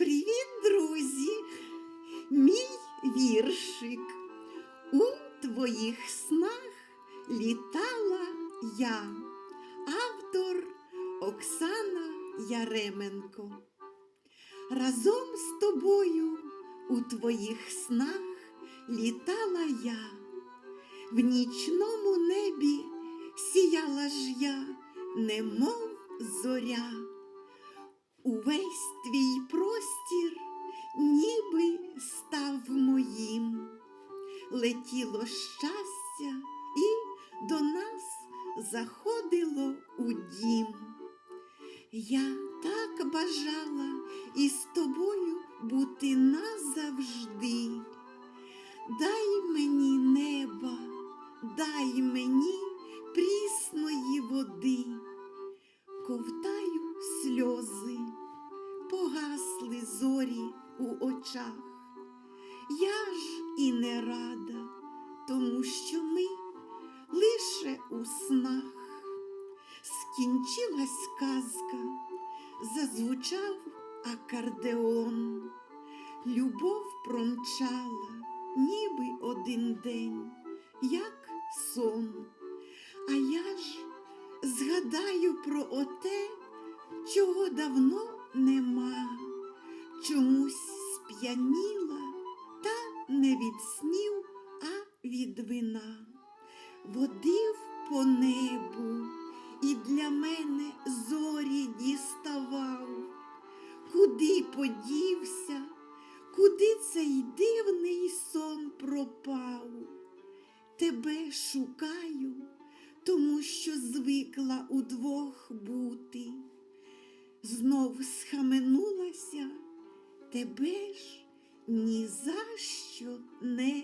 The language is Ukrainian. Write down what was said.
Привіт, друзі! Мій віршик. У твоїх снах літала я, автор Оксана Яременко. Разом з тобою у твоїх снах літала я, в нічному небі сіяла ж я, немов зоря. Увесь летіло щастя і до нас заходило у дім. Я так бажала із тобою бути назавжди. Дай мені неба, дай мені прісної води, ковтаю сльози, погасли зорі у очах. Я ж і не рада, тому що ми лише у снах. Скінчилась казка, зазвучав акордеон. Любов промчала, ніби один день, як сон. А я ж згадаю про оте, чого давно нема, чомусь сп'яніла не від снів, а від вина. Водив по небу і для мене зорі діставав. Куди подівся, куди цей дивний сон пропав? Тебе шукаю, тому що звикла удвох бути. Знов схаменулася, тебе ж ні за що не.